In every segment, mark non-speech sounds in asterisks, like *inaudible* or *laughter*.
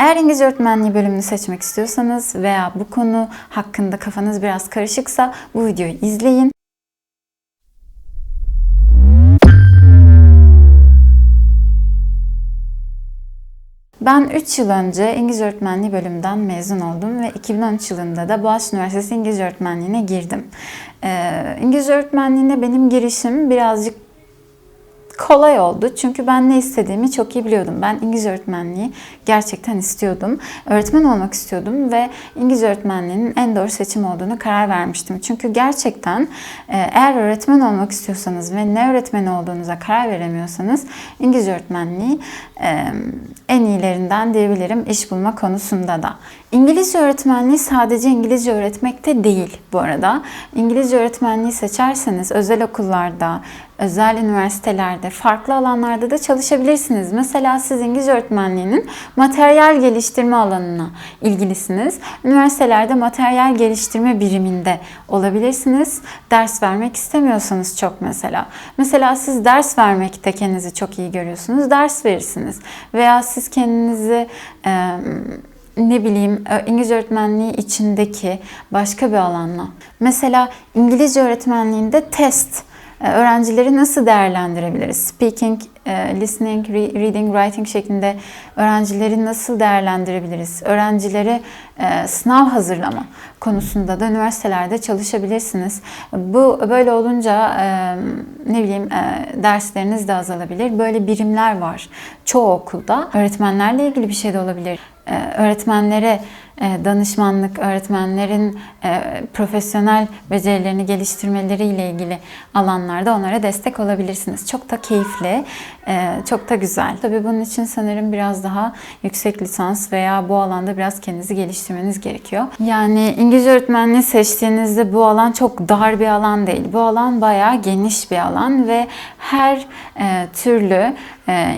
Eğer İngilizce öğretmenliği bölümünü seçmek istiyorsanız veya bu konu hakkında kafanız biraz karışıksa bu videoyu izleyin. Ben 3 yıl önce İngilizce öğretmenliği bölümünden mezun oldum ve 2013 yılında da Boğaziçi Üniversitesi İngilizce öğretmenliğine girdim. Ee, İngilizce öğretmenliğine benim girişim birazcık kolay oldu. Çünkü ben ne istediğimi çok iyi biliyordum. Ben İngilizce öğretmenliği gerçekten istiyordum. Öğretmen olmak istiyordum ve İngilizce öğretmenliğinin en doğru seçim olduğunu karar vermiştim. Çünkü gerçekten e, eğer öğretmen olmak istiyorsanız ve ne öğretmeni olduğunuza karar veremiyorsanız İngilizce öğretmenliği e, en iyilerinden diyebilirim iş bulma konusunda da. İngilizce öğretmenliği sadece İngilizce öğretmekte değil bu arada. İngilizce öğretmenliği seçerseniz özel okullarda, özel üniversitelerde, farklı alanlarda da çalışabilirsiniz. Mesela siz İngilizce öğretmenliğinin materyal geliştirme alanına ilgilisiniz. Üniversitelerde materyal geliştirme biriminde olabilirsiniz. Ders vermek istemiyorsanız çok mesela. Mesela siz ders vermekte kendinizi çok iyi görüyorsunuz. Ders verirsiniz. Veya siz kendinizi e, ne bileyim İngilizce öğretmenliği içindeki başka bir alanla. Mesela İngilizce öğretmenliğinde test öğrencileri nasıl değerlendirebiliriz? Speaking, listening, reading, writing şeklinde öğrencileri nasıl değerlendirebiliriz? Öğrencileri sınav hazırlama konusunda da üniversitelerde çalışabilirsiniz. Bu böyle olunca ne bileyim dersleriniz de azalabilir. Böyle birimler var çoğu okulda. Öğretmenlerle ilgili bir şey de olabilir. Öğretmenlere danışmanlık, öğretmenlerin profesyonel becerilerini geliştirmeleriyle ilgili alanlarda onlara destek olabilirsiniz. Çok da keyifli, çok da güzel. Tabii bunun için sanırım biraz daha yüksek lisans veya bu alanda biraz kendinizi geliştirmeniz gerekiyor. Yani İngilizce öğretmenliği seçtiğinizde bu alan çok dar bir alan değil. Bu alan bayağı geniş bir alan ve her türlü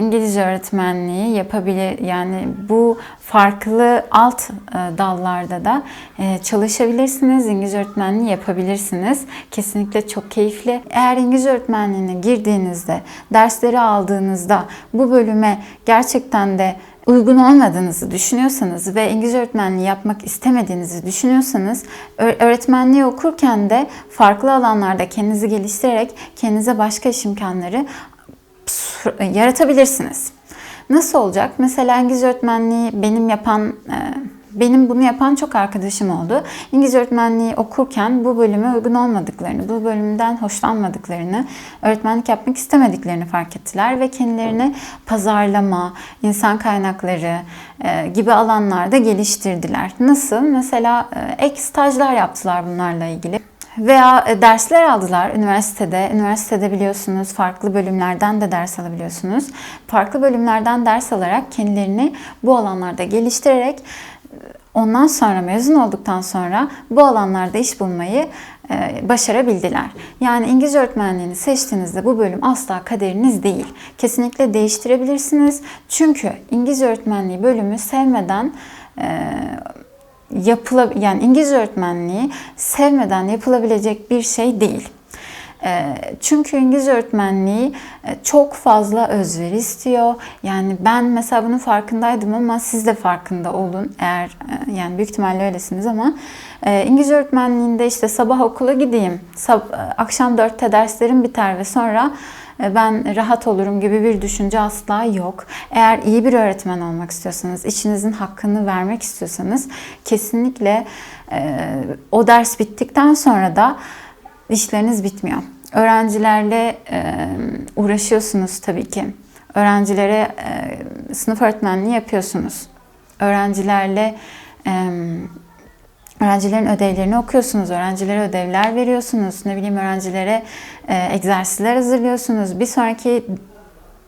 İngilizce öğretmenliği yapabilir. Yani bu farklı alt dallarda da çalışabilirsiniz. İngilizce öğretmenliği yapabilirsiniz. Kesinlikle çok keyifli. Eğer İngilizce öğretmenliğine girdiğinizde, dersleri aldığınızda bu bölüme gerçekten de uygun olmadığınızı düşünüyorsanız ve İngilizce öğretmenliği yapmak istemediğinizi düşünüyorsanız öğretmenliği okurken de farklı alanlarda kendinizi geliştirerek kendinize başka iş imkanları yaratabilirsiniz. Nasıl olacak? Mesela İngilizce öğretmenliği benim yapan benim bunu yapan çok arkadaşım oldu. İngilizce öğretmenliği okurken bu bölüme uygun olmadıklarını, bu bölümden hoşlanmadıklarını, öğretmenlik yapmak istemediklerini fark ettiler ve kendilerini pazarlama, insan kaynakları gibi alanlarda geliştirdiler. Nasıl? Mesela ek stajlar yaptılar bunlarla ilgili. Veya dersler aldılar üniversitede. Üniversitede biliyorsunuz farklı bölümlerden de ders alabiliyorsunuz. Farklı bölümlerden ders alarak kendilerini bu alanlarda geliştirerek ondan sonra mezun olduktan sonra bu alanlarda iş bulmayı başarabildiler. Yani İngilizce öğretmenliğini seçtiğinizde bu bölüm asla kaderiniz değil. Kesinlikle değiştirebilirsiniz. Çünkü İngilizce öğretmenliği bölümü sevmeden yapıla yani İngilizce öğretmenliği sevmeden yapılabilecek bir şey değil. Çünkü İngilizce öğretmenliği çok fazla özveri istiyor. Yani ben mesela bunun farkındaydım ama siz de farkında olun. Eğer yani büyük ihtimalle öylesiniz ama İngilizce öğretmenliğinde işte sabah okula gideyim, akşam dörtte derslerim biter ve sonra ben rahat olurum gibi bir düşünce asla yok. Eğer iyi bir öğretmen olmak istiyorsanız, içinizin hakkını vermek istiyorsanız kesinlikle o ders bittikten sonra da işleriniz bitmiyor. Öğrencilerle uğraşıyorsunuz tabii ki. Öğrencilere sınıf öğretmenliği yapıyorsunuz. Öğrencilerle öğrencilerin ödevlerini okuyorsunuz, öğrencilere ödevler veriyorsunuz, ne bileyim öğrencilere egzersizler hazırlıyorsunuz. Bir sonraki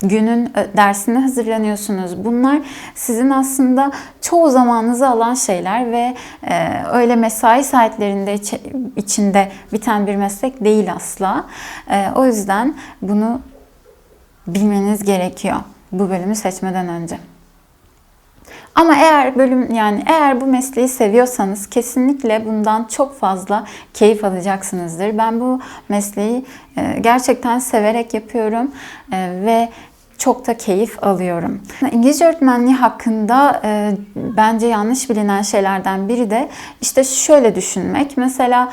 günün dersine hazırlanıyorsunuz. Bunlar sizin aslında çoğu zamanınızı alan şeyler ve öyle mesai saatlerinde içinde biten bir meslek değil asla. O yüzden bunu bilmeniz gerekiyor bu bölümü seçmeden önce. Ama eğer bölüm yani eğer bu mesleği seviyorsanız kesinlikle bundan çok fazla keyif alacaksınızdır. Ben bu mesleği gerçekten severek yapıyorum ve çok da keyif alıyorum. İngilizce öğretmenliği hakkında e, bence yanlış bilinen şeylerden biri de işte şöyle düşünmek. Mesela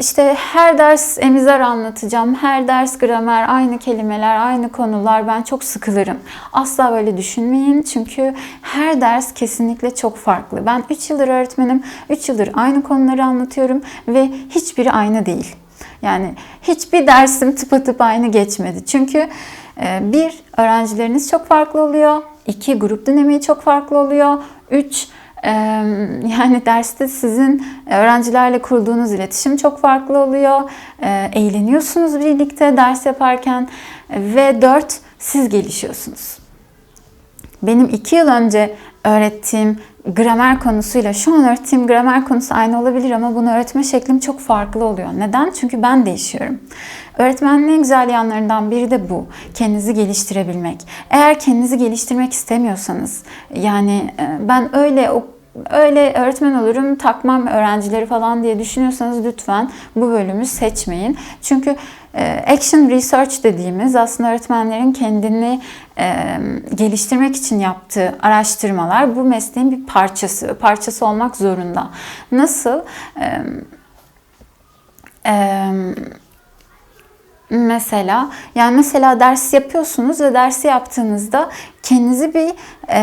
işte her ders emizar anlatacağım, her ders gramer, aynı kelimeler, aynı konular ben çok sıkılırım. Asla böyle düşünmeyin çünkü her ders kesinlikle çok farklı. Ben 3 yıldır öğretmenim, 3 yıldır aynı konuları anlatıyorum ve hiçbiri aynı değil. Yani hiçbir dersim tıpatıp aynı geçmedi. Çünkü e, bir, öğrencileriniz çok farklı oluyor. İki, grup dinamiği çok farklı oluyor. Üç, e, *laughs* yani derste sizin öğrencilerle kurduğunuz iletişim çok farklı oluyor. E, eğleniyorsunuz birlikte ders yaparken. Ve dört, siz gelişiyorsunuz. Benim iki yıl önce öğrettiğim gramer konusuyla şu an öğrettiğim gramer konusu aynı olabilir ama bunu öğretme şeklim çok farklı oluyor. Neden? Çünkü ben değişiyorum. Öğretmenin en güzel yanlarından biri de bu. Kendinizi geliştirebilmek. Eğer kendinizi geliştirmek istemiyorsanız yani e, ben öyle öyle öğretmen olurum takmam öğrencileri falan diye düşünüyorsanız lütfen bu bölümü seçmeyin. Çünkü e, action research dediğimiz aslında öğretmenlerin kendini e, geliştirmek için yaptığı araştırmalar bu mesleğin bir parçası, parçası olmak zorunda. Nasıl? E, Mesela yani mesela ders yapıyorsunuz ve dersi yaptığınızda kendinizi bir e,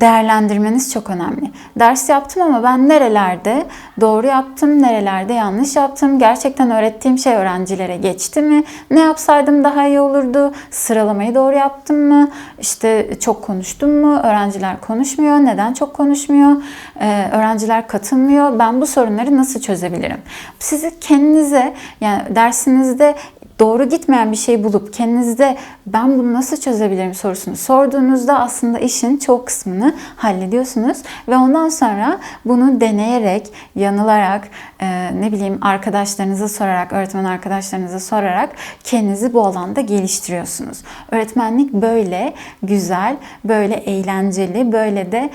değerlendirmeniz çok önemli. Ders yaptım ama ben nerelerde doğru yaptım, nerelerde yanlış yaptım, gerçekten öğrettiğim şey öğrencilere geçti mi, ne yapsaydım daha iyi olurdu, sıralamayı doğru yaptım mı, işte çok konuştum mu, öğrenciler konuşmuyor, neden çok konuşmuyor, e, öğrenciler katılmıyor, ben bu sorunları nasıl çözebilirim? Sizi kendinize yani dersinizde doğru gitmeyen bir şey bulup kendinizde ben bunu nasıl çözebilirim sorusunu sorduğunuzda aslında işin çok kısmını hallediyorsunuz ve ondan sonra bunu deneyerek, yanılarak, e, ne bileyim arkadaşlarınıza sorarak, öğretmen arkadaşlarınıza sorarak kendinizi bu alanda geliştiriyorsunuz. Öğretmenlik böyle güzel, böyle eğlenceli, böyle de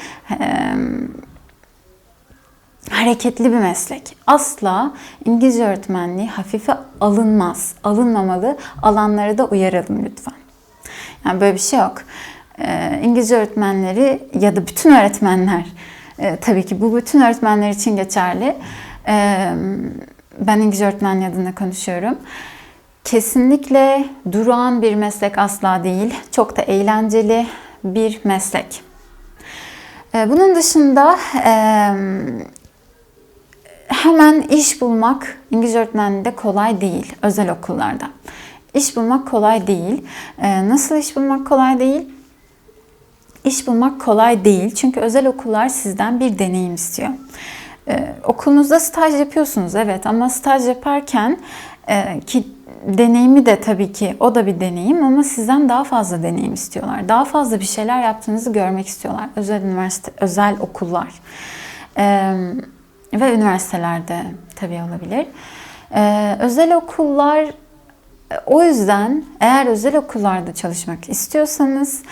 hareketli bir meslek. Asla İngilizce öğretmenliği hafife alınmaz. Alınmamalı. Alanları da uyaralım lütfen. Yani böyle bir şey yok. Ee, İngilizce öğretmenleri ya da bütün öğretmenler e, tabii ki bu bütün öğretmenler için geçerli. E, ben İngilizce öğretmenliği adına konuşuyorum. Kesinlikle durağan bir meslek asla değil. Çok da eğlenceli bir meslek. E, bunun dışında hemen iş bulmak İngilizce öğretmenliğinde kolay değil özel okullarda. İş bulmak kolay değil. Ee, nasıl iş bulmak kolay değil? İş bulmak kolay değil çünkü özel okullar sizden bir deneyim istiyor. Ee, okulunuzda staj yapıyorsunuz evet ama staj yaparken e, ki deneyimi de tabii ki o da bir deneyim ama sizden daha fazla deneyim istiyorlar. Daha fazla bir şeyler yaptığınızı görmek istiyorlar. Özel üniversite, özel okullar. Ee, ve üniversitelerde tabii olabilir. Ee, özel okullar o yüzden eğer özel okullarda çalışmak istiyorsanız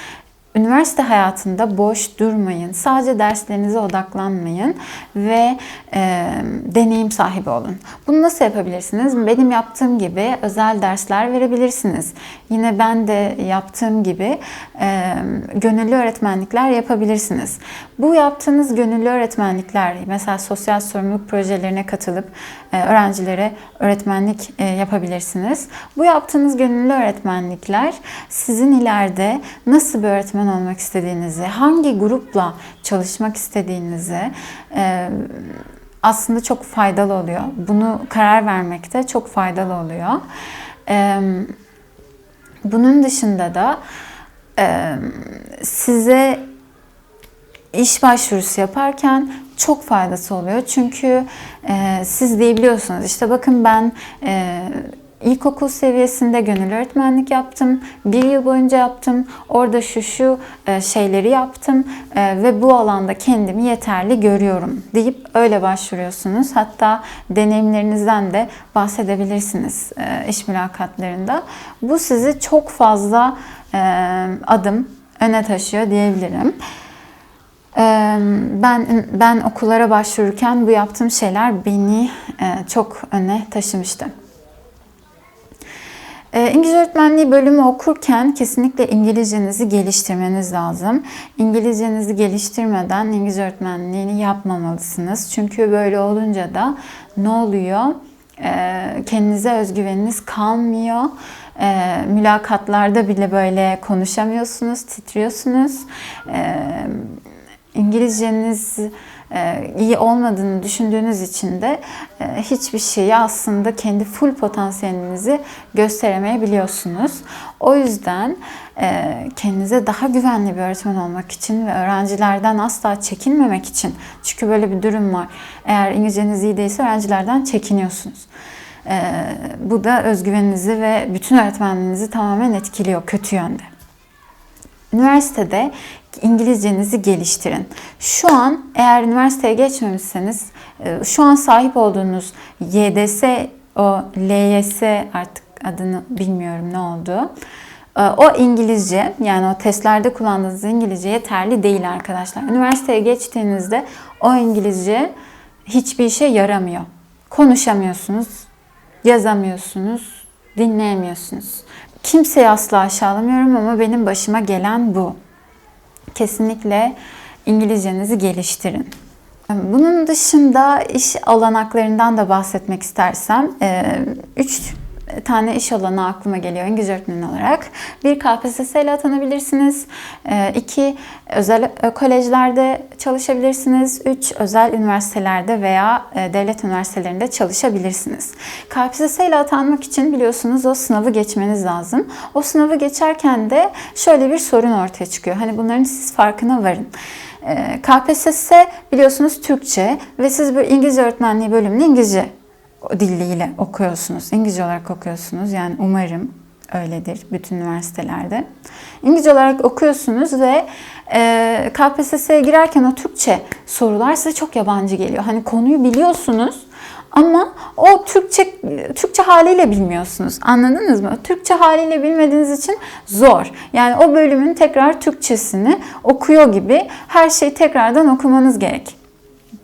Üniversite hayatında boş durmayın. Sadece derslerinize odaklanmayın ve e, deneyim sahibi olun. Bunu nasıl yapabilirsiniz? Benim yaptığım gibi özel dersler verebilirsiniz. Yine ben de yaptığım gibi e, gönüllü öğretmenlikler yapabilirsiniz. Bu yaptığınız gönüllü öğretmenlikler, mesela sosyal sorumluluk projelerine katılıp öğrencilere öğretmenlik e, yapabilirsiniz. Bu yaptığınız gönüllü öğretmenlikler sizin ileride nasıl bir öğretmen olmak istediğinizi, hangi grupla çalışmak istediğinizi e, aslında çok faydalı oluyor. Bunu karar vermekte çok faydalı oluyor. Bunun dışında da size iş başvurusu yaparken çok faydası oluyor. Çünkü e, siz diyebiliyorsunuz işte bakın ben e, ilkokul seviyesinde gönüllü öğretmenlik yaptım. Bir yıl boyunca yaptım. Orada şu şu e, şeyleri yaptım e, ve bu alanda kendimi yeterli görüyorum deyip öyle başvuruyorsunuz. Hatta deneyimlerinizden de bahsedebilirsiniz e, iş mülakatlarında. Bu sizi çok fazla adım öne taşıyor diyebilirim. Ben ben okullara başvururken bu yaptığım şeyler beni çok öne taşımıştı. İngilizce öğretmenliği bölümü okurken kesinlikle İngilizcenizi geliştirmeniz lazım. İngilizcenizi geliştirmeden İngilizce öğretmenliğini yapmamalısınız. Çünkü böyle olunca da ne oluyor? Kendinize özgüveniniz kalmıyor. Mülakatlarda bile böyle konuşamıyorsunuz, titriyorsunuz. İngilizceniz e, iyi olmadığını düşündüğünüz için de e, hiçbir şeyi aslında kendi full potansiyelinizi gösteremeyebiliyorsunuz. O yüzden e, kendinize daha güvenli bir öğretmen olmak için ve öğrencilerden asla çekinmemek için çünkü böyle bir durum var. Eğer İngilizceniz iyi değilse öğrencilerden çekiniyorsunuz. Bu da özgüveninizi ve bütün öğretmenliğinizi tamamen etkiliyor kötü yönde. Üniversitede İngilizcenizi geliştirin. Şu an eğer üniversiteye geçmemişseniz e, şu an sahip olduğunuz YDS, o LYS artık adını bilmiyorum ne oldu. E, o İngilizce yani o testlerde kullandığınız İngilizce yeterli değil arkadaşlar. Üniversiteye geçtiğinizde o İngilizce hiçbir işe yaramıyor. Konuşamıyorsunuz, yazamıyorsunuz, dinleyemiyorsunuz. Kimseyi asla aşağılamıyorum ama benim başıma gelen bu kesinlikle İngilizcenizi geliştirin. Bunun dışında iş olanaklarından da bahsetmek istersem, 3 tane iş alanı aklıma geliyor İngilizce öğretmeni olarak. Bir KPSS ile atanabilirsiniz. iki özel kolejlerde çalışabilirsiniz. Üç özel üniversitelerde veya devlet üniversitelerinde çalışabilirsiniz. KPSS ile atanmak için biliyorsunuz o sınavı geçmeniz lazım. O sınavı geçerken de şöyle bir sorun ortaya çıkıyor. Hani bunların siz farkına varın. KPSS biliyorsunuz Türkçe ve siz bir İngilizce öğretmenliği bölümünü İngilizce diliyle okuyorsunuz. İngilizce olarak okuyorsunuz. Yani umarım öyledir bütün üniversitelerde. İngilizce olarak okuyorsunuz ve e, KPSS'ye girerken o Türkçe sorular size çok yabancı geliyor. Hani konuyu biliyorsunuz ama o Türkçe Türkçe haliyle bilmiyorsunuz. Anladınız mı? Türkçe haliyle bilmediğiniz için zor. Yani o bölümün tekrar Türkçesini okuyor gibi her şeyi tekrardan okumanız gerek.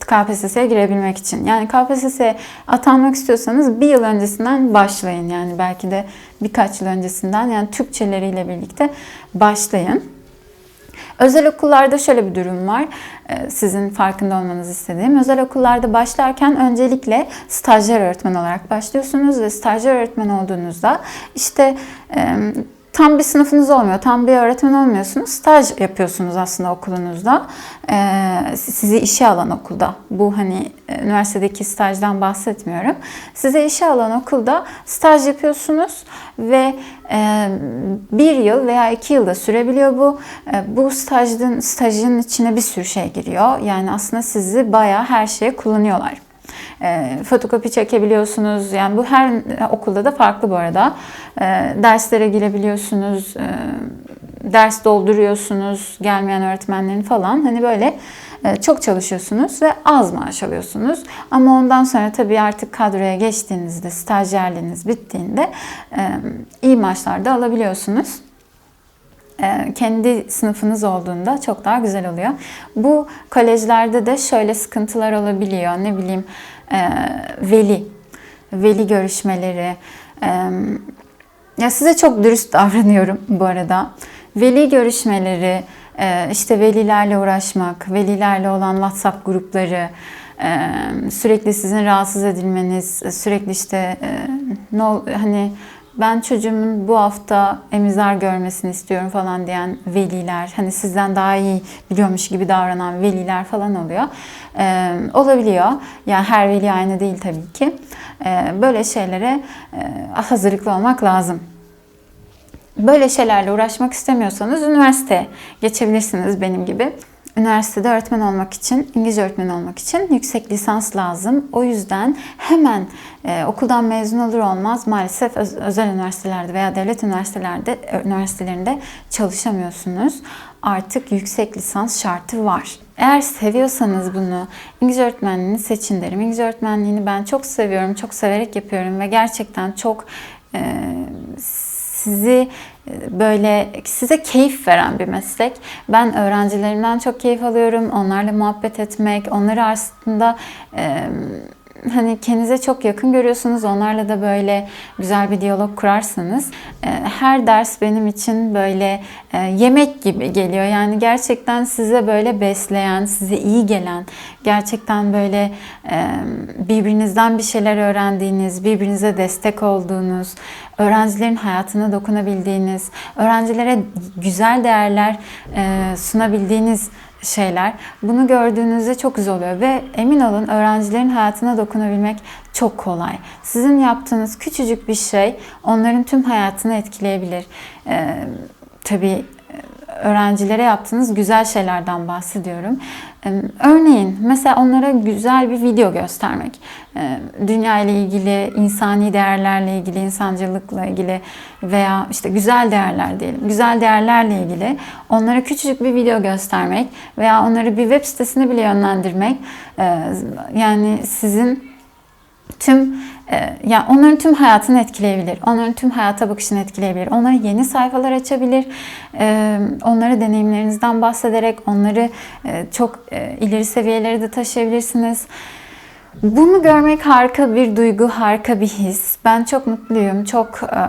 KPSS'ye girebilmek için. Yani KPSS'ye atanmak istiyorsanız bir yıl öncesinden başlayın. Yani belki de birkaç yıl öncesinden yani Türkçeleriyle birlikte başlayın. Özel okullarda şöyle bir durum var. Ee, sizin farkında olmanızı istediğim. Özel okullarda başlarken öncelikle stajyer öğretmen olarak başlıyorsunuz ve stajyer öğretmen olduğunuzda işte tam bir sınıfınız olmuyor, tam bir öğretmen olmuyorsunuz. Staj yapıyorsunuz aslında okulunuzda. Ee, sizi işe alan okulda. Bu hani e, üniversitedeki stajdan bahsetmiyorum. Size işe alan okulda staj yapıyorsunuz ve e, bir yıl veya iki yılda sürebiliyor bu. E, bu stajın, stajın içine bir sürü şey giriyor. Yani aslında sizi bayağı her şeye kullanıyorlar. E, fotokopi çekebiliyorsunuz. Yani bu her okulda da farklı bu arada. E, derslere girebiliyorsunuz. E, ders dolduruyorsunuz. Gelmeyen öğretmenlerin falan. Hani böyle e, çok çalışıyorsunuz ve az maaş alıyorsunuz. Ama ondan sonra tabii artık kadroya geçtiğinizde, stajyerliğiniz bittiğinde e, iyi maaşlar da alabiliyorsunuz e, kendi sınıfınız olduğunda çok daha güzel oluyor. Bu kolejlerde de şöyle sıkıntılar olabiliyor. Ne bileyim e, veli, veli görüşmeleri. E, ya size çok dürüst *laughs* davranıyorum bu arada. Veli görüşmeleri, e, işte velilerle uğraşmak, velilerle olan WhatsApp grupları, sürekli sizin rahatsız edilmeniz, sürekli işte ne hani ben çocuğumun bu hafta emizar görmesini istiyorum falan diyen veliler, hani sizden daha iyi biliyormuş gibi davranan veliler falan oluyor. Ee, olabiliyor. Yani her veli aynı değil tabii ki. Ee, böyle şeylere e, hazırlıklı olmak lazım. Böyle şeylerle uğraşmak istemiyorsanız üniversiteye geçebilirsiniz benim gibi. Üniversitede öğretmen olmak için, İngilizce öğretmen olmak için yüksek lisans lazım. O yüzden hemen e, okuldan mezun olur olmaz maalesef öz, özel üniversitelerde veya devlet üniversitelerde e, üniversitelerinde çalışamıyorsunuz. Artık yüksek lisans şartı var. Eğer seviyorsanız bunu İngilizce öğretmenliğini seçin derim. İngilizce öğretmenliğini ben çok seviyorum, çok severek yapıyorum ve gerçekten çok e, sizi böyle size keyif veren bir meslek. Ben öğrencilerimden çok keyif alıyorum. Onlarla muhabbet etmek, onları aslında hani kendinize çok yakın görüyorsunuz. Onlarla da böyle güzel bir diyalog kurarsanız e, her ders benim için böyle e, yemek gibi geliyor. Yani gerçekten size böyle besleyen, size iyi gelen, gerçekten böyle e, birbirinizden bir şeyler öğrendiğiniz, birbirinize destek olduğunuz, öğrencilerin hayatına dokunabildiğiniz, öğrencilere güzel değerler e, sunabildiğiniz şeyler. Bunu gördüğünüzde çok güzel oluyor ve emin olun öğrencilerin hayatına dokunabilmek çok kolay. Sizin yaptığınız küçücük bir şey onların tüm hayatını etkileyebilir. Ee, tabii öğrencilere yaptığınız güzel şeylerden bahsediyorum. Örneğin mesela onlara güzel bir video göstermek. Dünya ile ilgili, insani değerlerle ilgili, insancılıkla ilgili veya işte güzel değerler diyelim. Güzel değerlerle ilgili onlara küçücük bir video göstermek veya onları bir web sitesine bile yönlendirmek e, yani sizin tüm yani onların tüm hayatını etkileyebilir. Onların tüm hayata bakışını etkileyebilir. Onlara yeni sayfalar açabilir. E, Onlara deneyimlerinizden bahsederek onları e, çok e, ileri seviyelere de taşıyabilirsiniz. Bunu görmek harika bir duygu, harika bir his. Ben çok mutluyum, çok e,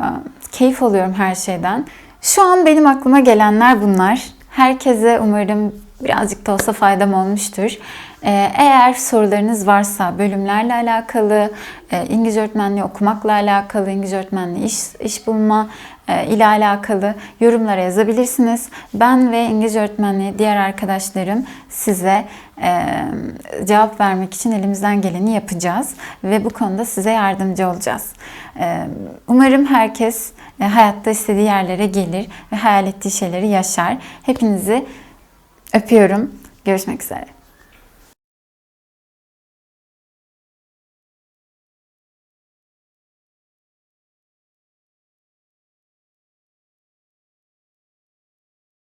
keyif alıyorum her şeyden. Şu an benim aklıma gelenler bunlar. Herkese umarım birazcık da olsa faydam olmuştur. Ee, Eğer sorularınız varsa bölümlerle alakalı, e, İngilizce öğretmenliği okumakla alakalı, İngilizce öğretmenliği iş, iş bulma e, ile alakalı yorumlara yazabilirsiniz. Ben ve İngilizce öğretmenliği diğer arkadaşlarım size e, cevap vermek için elimizden geleni yapacağız ve bu konuda size yardımcı olacağız. Umarım herkes hayatta istediği yerlere gelir ve hayal ettiği şeyleri yaşar. Hepinizi öpüyorum. Görüşmek üzere.